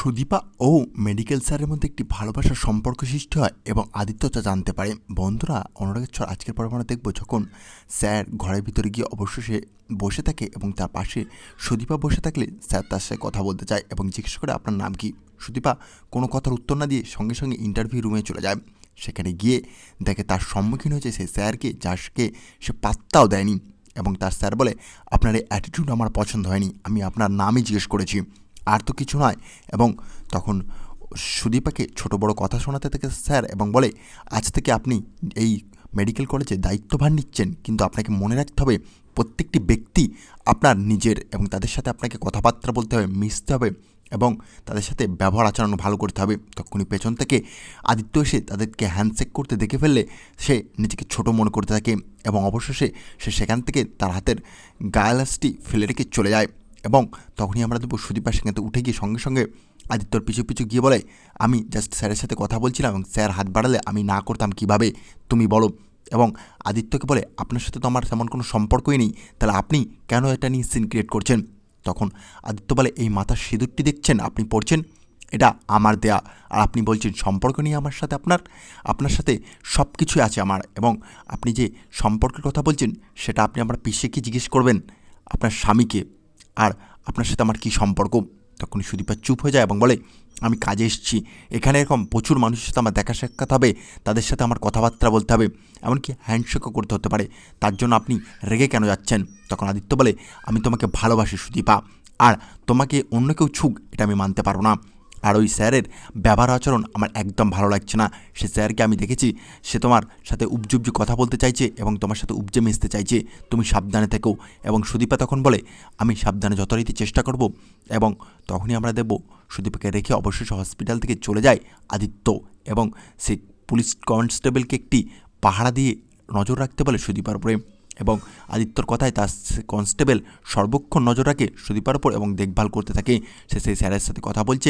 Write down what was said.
সুদীপা ও medical স্যারের মধ্যে একটি ভালোবাসার সম্পর্ক সৃষ্টি হয় এবং আদিত্য তা জানতে পারে। বন্ধুরা অনুরাগের ছড় আজকের পর আমরা দেখব যখন স্যার ঘরের ভিতরে গিয়ে অবশ্য সে বসে থাকে এবং তার পাশে সুদীপা বসে থাকলে স্যার তার সাথে কথা বলতে চায় এবং জিজ্ঞেস করে, আপনার নাম কি? সুদীপা কোনো কথার উত্তর না দিয়ে সঙ্গে সঙ্গে ইন্টারভিউ রুমে চলে যায়। সেখানে গিয়ে দেখে তার সম্মুখীন হয়েছে সেই স্যারকে যাকে সে পাত্তাও দেয়নি এবং তার স্যার বলে, আপনার এই অ্যাটিটিউড আমার পছন্দ হয়নি। আমি আপনার নামই জিজ্ঞেস করেছি। আর তো কিছু নয়। এবং তখন সুদীপাকে ছোট বড় কথা শোনাতে থাকে স্যার এবং বলে, আজ থেকে আপনি এই মেডিকেল কলেজে দায়িত্বভার নিচ্ছেন, কিন্তু আপনাকে মনে রাখতে হবে প্রত্যেকটি ব্যক্তি আপনার নিজের এবং তাদের সাথে আপনাকে কথাবার্তা বলতে হবে, মিশতে হবে এবং তাদের সাথে ব্যবহার আচরণ ভালো করতে হবে। তখনই পেছন থেকে আদিত্য এসে তাদেরকে হ্যান্ডশেক করতে দেখে ফেললে সে নিজেকে ছোট মনে করতে থাকে এবং অবশেষে সে সেখান থেকে তার হাতের গায়ালাসটি ফেলে রেখে চলে যায়। এবং তখনই আমরা দেবো সুদীপা সেখান উঠে গিয়ে সঙ্গে সঙ্গে আদিত্যর পিছু পিছু গিয়ে বলে, আমি জাস্ট স্যারের সাথে কথা বলছিলাম এবং স্যার হাত বাড়ালে আমি না করতাম কীভাবে? তুমি বলো। এবং আদিত্যকে বলে, আপনার সাথে তো আমার তেমন কোনো সম্পর্কই নেই, তাহলে আপনি কেন এটা নিয়ে সিন ক্রিয়েট করছেন? তখন আদিত্য বলে, এই মাথার সিঁদুরটি দেখছেন? আপনি পড়ছেন? এটা আমার দেয়া। আর আপনি বলছেন, সম্পর্ক নিয়ে আমার সাথে আপনার? আপনার সাথে সব কিছুই আছে আমার। এবং আপনি যে সম্পর্কের কথা বলছেন, সেটা আপনি আমার পিসেকে জিজ্ঞেস করবেন, আপনার স্বামীকে। আর আপনার সাথে আমার কী সম্পর্ক? তখন সুদীপা চুপ হয়ে যায় এবং বলে, আমি কাজে এসেছি। এখানে এরকম প্রচুর মানুষের সাথে আমার দেখা সাক্ষাৎ হবে। তাদের সাথে আমার কথাবার্তা বলতে হবে। এমনকি হ্যান্ডশেকও করতে হতে পারে। তার জন্য আপনি রেগে কেন যাচ্ছেন? তখন আদিত্য বলে, আমি তোমাকে ভালোবাসি সুদীপা। আর তোমাকে অন্য কেউ ছুক, এটা আমি মানতে পারব না। আর ওই স্যারের ব্যবহার আচরণ আমার একদম ভালো লাগছে না। সে স্যারকে আমি দেখেছি, সে তোমার সাথে উপজুবজু কথা বলতে চাইছে এবং তোমার সাথে উপজে মিশতে চাইছে। তুমি সাবধানে থেকো এবং সুদীপা তখন বলে, আমি সাবধানে যথারীতি চেষ্টা করব এবং তখনই আমরা দেব সুদীপাকে রেখে অবশেষে হসপিটাল থেকে চলে যায় আদিত্য এবং সে পুলিশ কনস্টেবলকে একটি পাহারা দিয়ে নজর রাখতে বলে সুদীপার উপরে এবং আদিত্যর কথায় তার কনস্টেবল সর্বক্ষণ নজর রাখে সুদীপার উপর এবং দেখভাল করতে থাকে। সে সেই স্যারের সাথে কথা বলছে।